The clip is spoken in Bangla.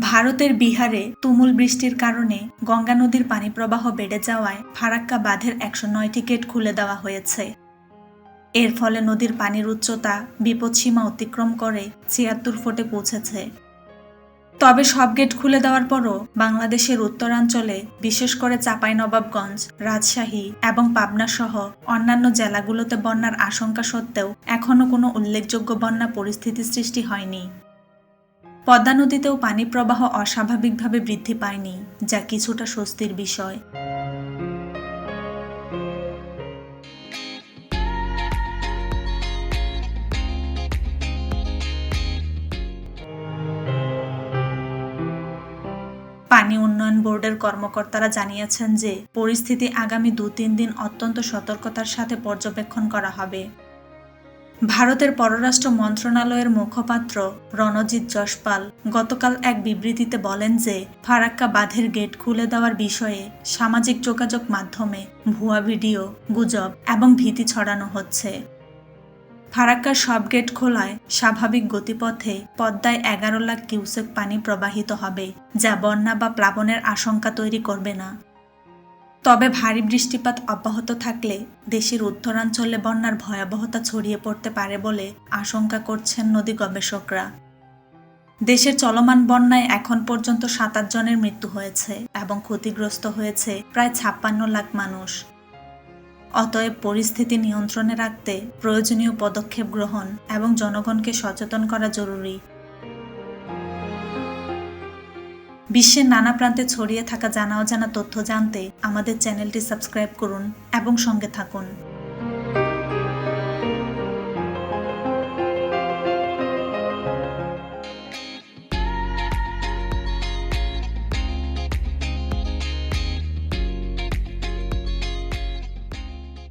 ভারতের বিহারে তুমুল বৃষ্টির কারণে গঙ্গা নদীর পানি প্রবাহ বেড়ে যাওয়ায় ফারাক্কা বাঁধের একশো নয়টি গেট খুলে দেওয়া হয়েছে। এর ফলে নদীর পানির উচ্চতা বিপদসীমা অতিক্রম করে ছিয়াত্তর ফুটে পৌঁছেছে। তবে সব গেট খুলে দেওয়ার পরও বাংলাদেশের উত্তরাঞ্চলে, বিশেষ করে চাঁপাইনবাবগঞ্জ, রাজশাহী এবং পাবনা সহ অন্যান্য জেলাগুলোতে বন্যার আশঙ্কা সত্ত্বেও এখনও কোনো উল্লেখযোগ্য বন্যা পরিস্থিতি সৃষ্টি হয়নি। পদ্মা নদীতেও পানি প্রবাহ অস্বাভাবিকভাবে বৃদ্ধি পায়নি, যা কিছুটা স্বস্তির বিষয়। পানি উন্নয়ন বোর্ডের কর্মকর্তারা জানিয়েছেন যে, পরিস্থিতি আগামী দু তিন দিন অত্যন্ত সতর্কতার সাথে পর্যবেক্ষণ করা হবে। ভারতের পররাষ্ট্র মন্ত্রণালয়ের মুখপাত্র রণজিৎ যশপাল গতকাল এক বিবৃতিতে বলেন যে, ফারাক্কা বাঁধের গেট খুলে দেওয়ার বিষয়ে সামাজিক যোগাযোগ মাধ্যমে ভুয়া ভিডিও, গুজব এবং ভীতি ছড়ানো হচ্ছে। ফারাক্কার সব গেট খোলায় স্বাভাবিক গতিপথে পদ্মায় এগারো লাখ কিউসেক পানি প্রবাহিত হবে, যা বন্যা বা প্লাবনের আশঙ্কা তৈরি করবে না। তবে ভারী বৃষ্টিপাত অব্যাহত থাকলে দেশের উত্তরাঞ্চলে বন্যার ভয়াবহতা ছড়িয়ে পড়তে পারে বলে আশঙ্কা করছেন নদী গবেষকরা। দেশের চলমান বন্যায় এখন পর্যন্ত সাতাশ জনের মৃত্যু হয়েছে এবং ক্ষতিগ্রস্ত হয়েছে প্রায় ছাপ্পান্ন লাখ মানুষ। অতএব পরিস্থিতি নিয়ন্ত্রণে রাখতে প্রয়োজনীয় পদক্ষেপ গ্রহণ এবং জনগণকে সচেতন করা জরুরি। বিশ্বের নানা প্রান্তে ছড়িয়ে থাকা জানা অজানা তথ্য জানতে আমাদের চ্যানেলটি সাবস্ক্রাইব করুন এবং সঙ্গে থাকুন।